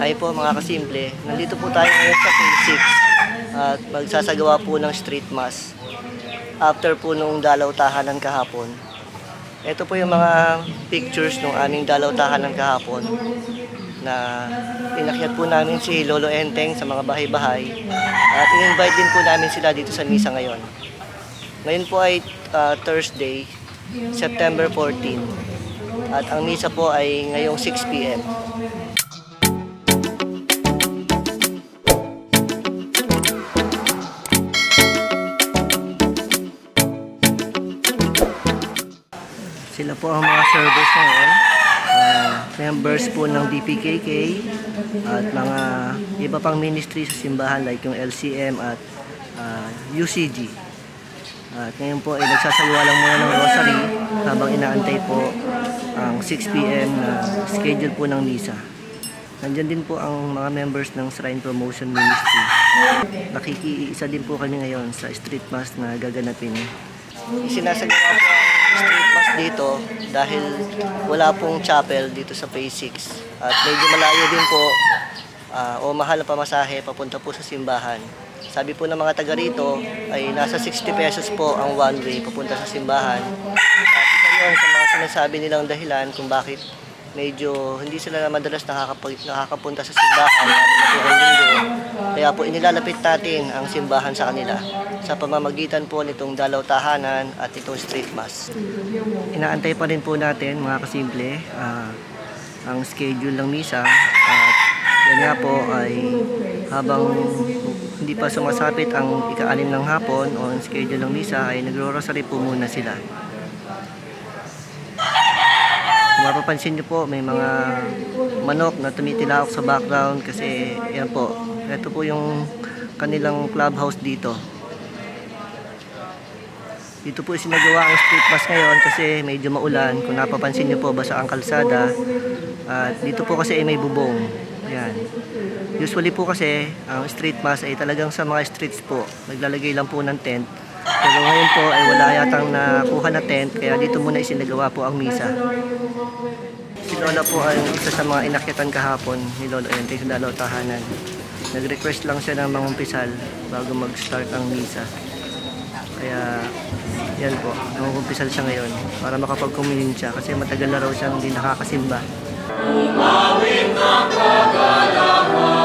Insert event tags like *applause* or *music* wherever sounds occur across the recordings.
Hi po mga kasimple. Nandito po tayo ngayon sa Phase 6 at magsasagawa po ng street mass. After po nung dalaw tahanan kahapon. Ito po yung mga pictures ng aming dalaw tahanan kahapon na inakyat po namin si Lolo Enteng sa mga bahay-bahay at in-invite din po namin sila dito sa misa ngayon. Ngayon po ay ah, Thursday, September 14 at ang misa po ay ngayong 6 p.m. Sila po ang mga servers ngayon. Ah, members po ng DPKK at mga iba pang ministry sa simbahan like yung LCM at ah, UCG. At ngayon po ay nagsasagawa lang muna ng rosary habang inaantay po ang 6pm na schedule po ng misa. Nandyan din po ang mga members ng Shrine Promotion Ministry. Nakikiisa din po kami ngayon sa street mass na gaganapin. Ang street mass dito dahil wala pong chapel dito sa Phase 6. At medyo malayo din po ah, o mahal na pamasahe papunta po sa simbahan. Sabi po ng mga taga rito ay nasa 60 pesos po ang one way papunta sa simbahan. At isa yun sa mga sinasabi nilang dahilan kung bakit medyo hindi sila madalas nakakapag, nakakapunta sa simbahan lalo na po ang linggo. Kaya po inilalapit natin ang simbahan sa kanila sa pamamagitan po nitong dalaw tahanan at itong street mass. Inaantay pa rin po natin mga kasimple ah, ang schedule ng misa at yan nga po ay habang hindi pa sumasapit ang ika-anim ng hapon o ang schedule ng misa ay nagro-rosary po muna sila. Kung mapapansin nyo po, may mga manok na tumitilawak sa background kasi yan po, ito po yung kanilang clubhouse dito. Dito po sinagawa ang street bus ngayon kasi medyo maulan. Kung napapansin nyo po, basa ang kalsada. At dito po kasi ay may bubong. Yan. Usually po kasi, ang street mass ay talagang sa mga streets po. Naglalagay lang po ng tent. Pero ngayon po ay wala yatang nakuha na tent, kaya dito muna isinagawa po ang misa. Si Lola po ay isa sa mga inakyatan kahapon ni Lolo Ente sa Dalaw Tahanan. Nag-request lang siya ng mangumpisal bago mag-start ang misa. Kaya yan po, mangumpisal siya ngayon para makapag-communion siya kasi matagal na raw siyang hindi nakakasimba. Sa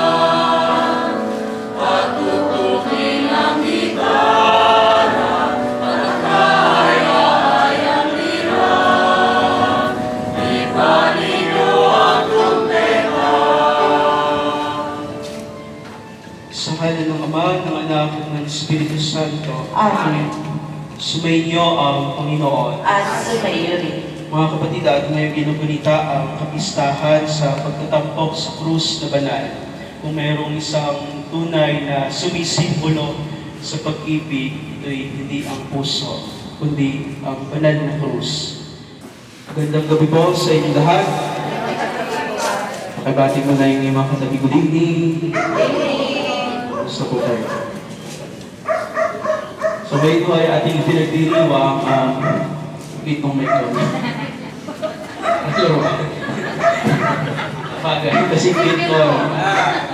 Santo. Amen. Sumainyo ang Panginoon. At sumayo rin. Mga kapatid, at ngayong ginugunita ang kapistahan sa pagtatampok sa krus na banal. Kung mayroong isang tunay na sumisimbolo sa pag-ibig, ito'y hindi ang puso, kundi ang banal na krus. Magandang gabi po sa inyong lahat. Pakibati mo na yung mga katabi good evening. Gusto po kayo. So ngayon po ay ating pinagdiriwang ang itong may kami. Hello. Bagay, kasi dito. Ah,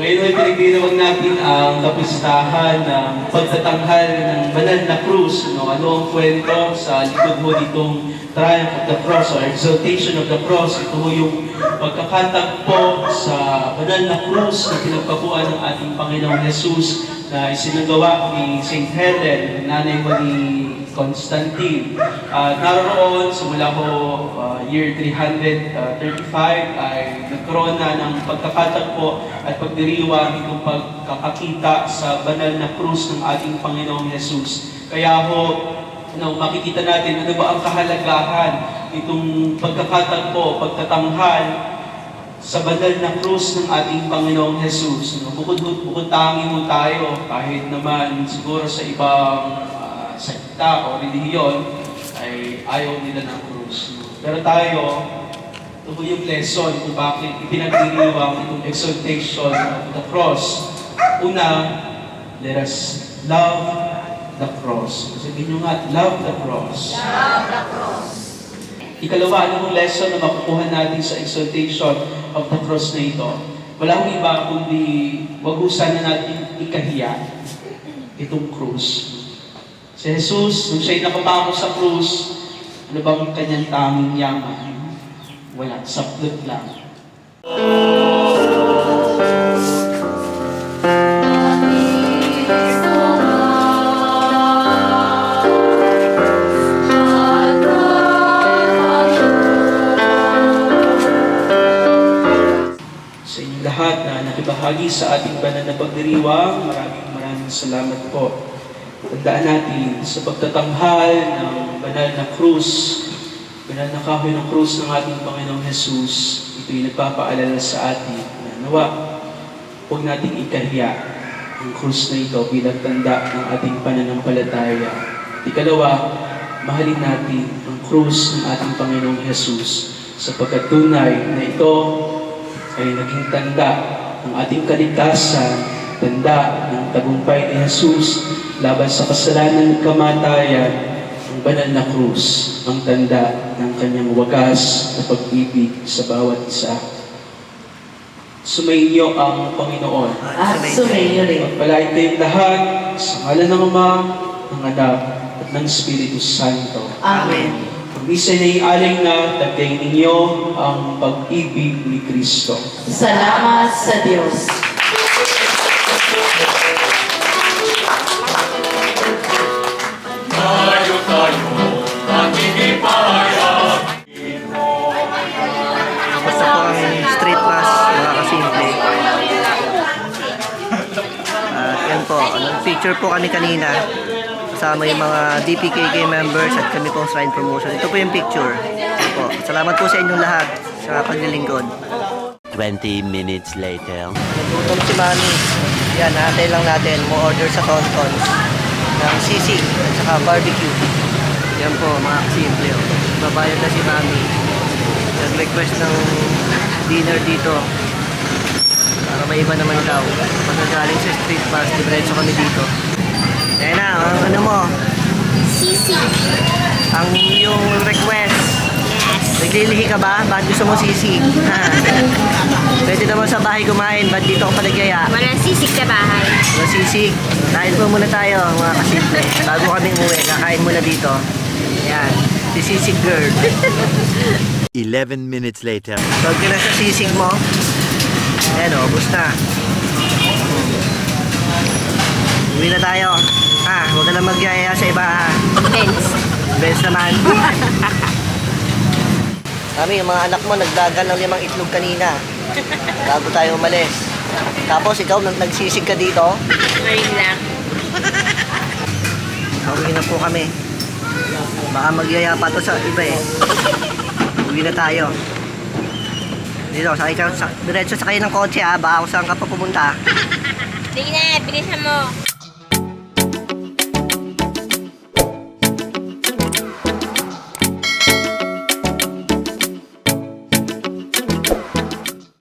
Ngayon ay pinagdiriwang natin ang kapistahan ng pagtatanghal ng banal na krus. No? Ano ang kwento sa likod mo ditong triumph of the cross or exaltation of the cross. Ito ho yung pagkakatagpo sa banal na krus na pinagpabuan ng ating Panginoong Jesus na isinagawa ni St. Helen, nanay mo ni Constantine. At naroon, simula ko uh, year 335 ay nagkaroon na ng pagkakatagpo at pagdiriwang itong pagkakakita sa banal na krus ng ating Panginoong Jesus. Kaya ho, no, makikita natin ano ba ang kahalagahan itong pagkakatagpo, pagtatanghal sa banal na krus ng ating Panginoong Jesus. No? Bukod, bukod tangi mo tayo, kahit naman siguro sa ibang uh, sekta o relihiyon, ay ayaw nila ng krus. No? Pero tayo, ito po yung lesson kung bakit ipinagdiriwang itong exaltation of the cross. Una, let us love the cross. Sabihin nyo nga, love the cross. Ikalawa, ano ang lesson na makukuha natin sa exaltation of the cross na ito? Wala akong iba kundi wag sana natin ikahiya itong krus. Si Jesus, nung siya'y nakapako sa krus, ano bang kanyang tanging yaman? Wala, saplot lang. Sa nakibahagi sa ating banal na pagdiriwang, maraming maraming salamat po. Tandaan natin sa pagtatanghal ng banal na krus, banal na kahoy ng krus ng ating Panginoong Jesus, ito'y nagpapaalala sa atin na nawa, huwag nating ikahiya ang krus na ito bilang tanda ng ating pananampalataya. Ikalawa, mahalin natin ang krus ng ating Panginoong Jesus sapagkat tunay na ito ay naging tanda ng ating kaligtasan, tanda ng tagumpay ni Jesus laban sa kasalanan at kamatayan, ang banal na krus, ang tanda ng kanyang wagas na pag-ibig sa bawat isa. Sumainyo ang Panginoon. At sumayo rin. Pagpalain kayong lahat sa ngalan ng Ama, ng Anak, at ng Espiritu Santo. Amen. Ang misa na tagay ninyo ang pag-ibig ni Kristo. Salamat sa Diyos. Basta po ang street mass, mga kasimple. At yan po, picture po kami kanina. Kasama yung mga DPKK members at kami pong shrine promotion. Ito po yung picture. Ito po. Salamat po sa inyong lahat sa paglilingkod. 20 minutes later. Nagutom si Mami. Yan, natin lang natin. Mo order sa Tonton ng sisig at saka barbecue. Yan po, mga kasimple. Babayad na si Mami. Nag-request ng dinner dito. Para may iba naman daw. Pagkagaling sa street bus, diretso kami dito. Ayan na, ang ano mo, Sisig. ang yung request. Naglilihi ka ba? Ba't gusto mo sisig? *laughs* Ha? Pwede naman sa bahay kumain, ba't dito ka paligaya? Walang sisig sa bahay. Mga sisig. Kain po muna tayo, mga kasimple. Bago kami umuwi, kakain muna dito. Yan. Si Sisig Girl. *laughs* 11 minutes later. Pag ka na sa sisig mo, ayan o, ubus na. Uwi na tayo. Huwag ka na magyaya sa iba ha. Depends. Best naman. *laughs* Kami, yung mga anak mo, nagdagal ng limang itlog kanina. Bago tayo umalis. Tapos ikaw, nag nagsisig ka dito. Ngayon lang. Uwi na po kami. Baka magyaya pa to sa iba eh. Uwi na tayo. Dito, sakay ka, sa, diretso sakay ng kotse ha. Baka kung saan ka pa pumunta. Sige na, bilisan mo.